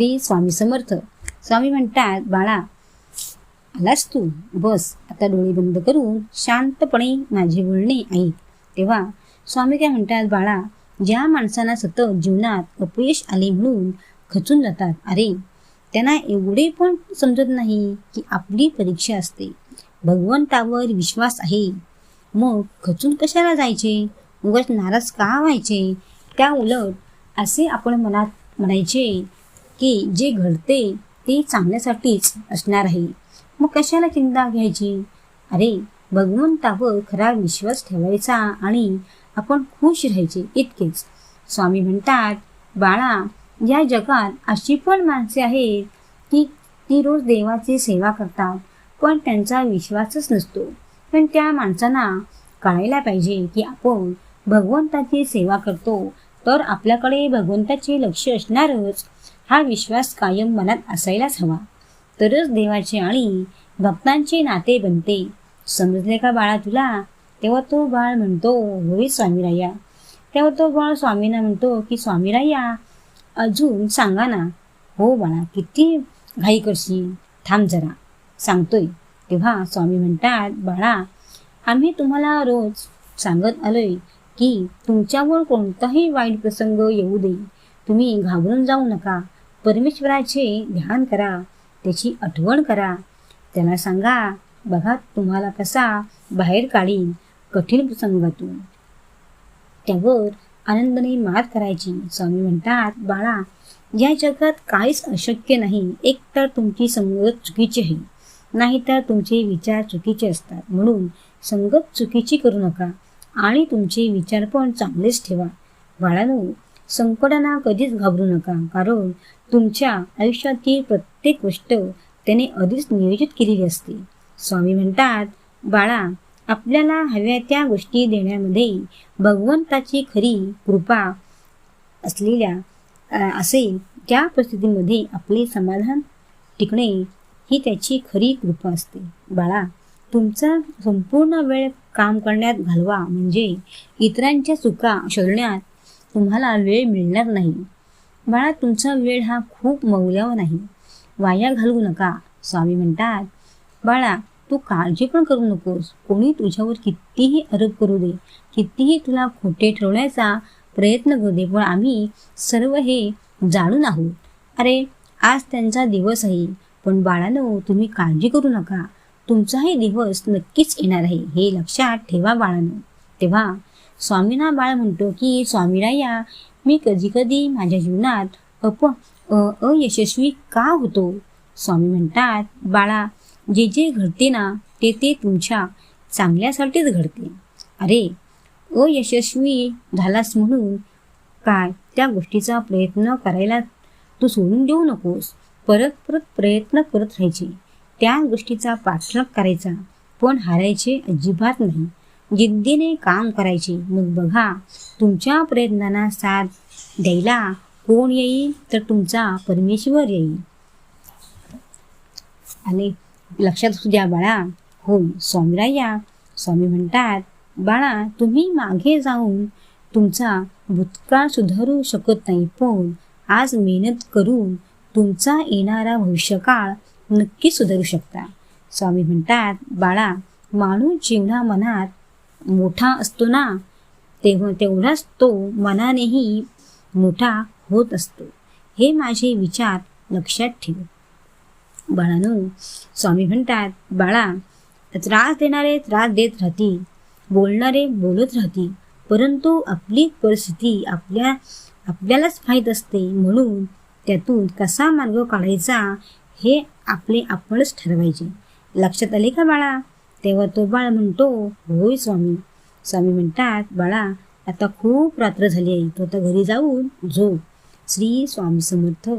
श्री स्वामी समर्थ. स्वामी म्हणतात बाळा आलास तू? बस आता डोळे बंद करून शांतपणे माझे बोलणे ऐक तेव्हा स्वामी काय म्हणतात बाळा ज्या माणसांना सतत जीवनात अपयश आले म्हणून खचून जातात अरे त्यांना एवढे पण समजत नाही की आपली परीक्षा असते. भगवंतावर विश्वास आहे. मग खचून कशाला जायचे? उगाच नाराज का व्हायचे? त्या उलट असे आपण मनात म्हणायचे की जे घडते ते चांगल्यासाठीच असणार आहे. मग कशाला चिंता घ्यायची? अरे भगवंतावर खरा विश्वास ठेवायचा आणि आपण खुश राहायचे इतकेच. स्वामी म्हणतात बाळा या जगात अशी पण माणसे आहेत की ती रोज देवाची सेवा करतात पण त्यांचा विश्वासच नसतो. पण त्या माणसांना कळायला पाहिजे की आपण भगवंताची सेवा करतो तर आपल्याकडे भगवंताचे लक्ष असणारच. हा विश्वास कायम मनात असायलाच हवा. तरच देवाचे आणि भक्तांचे नाते बनते. समजले का बाळा तुला? तेव्हा तो बाळ म्हणतो होय स्वामीराया. तेव्हा तो बाळ स्वामींना म्हणतो की स्वामीराया अजून सांगा ना. हो बाळा किती घाई करशील. थांब जरा. सांगतोय. तेव्हा स्वामी म्हणतात बाळा आम्ही तुम्हाला रोज सांगत आलोय की तुमच्यावर कोणताही वाईट प्रसंग येऊ दे. तुम्ही घाबरून जाऊ नका. परमेश्वराचे ध्यान करा त्याची आठवण करा. त्याला सांगा बघा तुम्हाला कसा बाहेर काढीन कठीण प्रसंगातून. त्यावर आनंदाने मात करायची. स्वामी म्हणतात बाळा या जगात काहीच अशक्य नाही. एक तर तुमची संगत चुकीची आहे. नाहीतर तुमचे विचार चुकीचे असतात. म्हणून संगत चुकीची करू नका आणि तुमचे विचार पण चांगलेच ठेवा. बाळानो संकटांना कधीच घाबरू नका. कारण तुमच्या आयुष्यातील प्रत्येक गोष्ट त्याने आधीच नियोजित केलेली असते. स्वामी म्हणतात बाळा आपल्याला हव्या त्या गोष्टी देण्यामध्ये भगवंताची खरी कृपा असलेल्या असेल त्या परिस्थितीमध्ये आपले समाधान टिकणे ही त्याची खरी कृपा असते. बाळा तुमचा संपूर्ण वेळ काम करण्यात घालवा. म्हणजे इतरांच्या चुका शोधण्यात तुम्हाला वेळ मिळणार नाही. बाळा तुमचा वेळ हा खूप मौल्यावर नाही वाया घालवू नका स्वामी म्हणतात. बाळा तू काळजी पण करू नकोस. कोणी तुझ्यावर कितीही आरोप करू दे कितीही तुला खोटे ठरवण्याचा प्रयत्न करू दे पण आम्ही सर्व हे जाणून आहोत. अरे आज त्यांचा दिवस आहे पण बाळानो तुम्ही काळजी करू नका. तुमचाही दिवस नक्कीच येणार आहे हे लक्षात ठेवा बाळानो. तेव्हा स्वामीना बाळ म्हणतो की स्वामीराया मी कधी कधी माझ्या जीवनात अप अयशस्वी का होतो? स्वामी म्हणतात बाळा जे जे घडते ना ते ते तुमच्या चांगल्यासाठीच घडते. अरे अयशस्वी झालास म्हणून काय त्या गोष्टीचा प्रयत्न करायला तू सोडून देऊ नकोस. परत परत प्रयत्न करत राहायचे. त्या गोष्टीचा पाठलाग करायचा. पण हारायचे अजिबात नाही. जिद्दीने काम करायचे. मग बघा तुमच्या प्रयत्नांना साथ द्यायला कोण येईल? तर तुमचा परमेश्वर येईल. आणि लक्षात असू द्या बाळा हो स्वामीराया स्वामी म्हणतात बाळा तुम्ही मागे जाऊन तुमचा भूतकाळ सुधारू शकत नाही पण आज मेहनत करून तुमचा येणारा भविष्यकाळ नक्की सुधारू शकता. स्वामी म्हणतात बाळा माणूस जीवना मनात मोठा असतो ना तेव्हा तेवढाच तो मनानेही मोठा होत असतो. हे माझे विचार लक्षात ठेव. बाळानो स्वामी म्हणतात बाळा त्रास देणारे त्रास देत राहतील बोलणारे बोलत राहतील परंतु आपली परिस्थिती आपल्या आपल्यालाच माहीत असते म्हणून त्यातून कसा मार्ग काढायचा हे आपले आपणच ठरवायचे. लक्षात आले का बाळा? तेव्हा तो बाळ म्हणतो होय स्वामी. स्वामी म्हणतात बाळा आता खूप रात्र झाली आहे. तो आता घरी जाऊन झो श्री स्वामी समर्थ.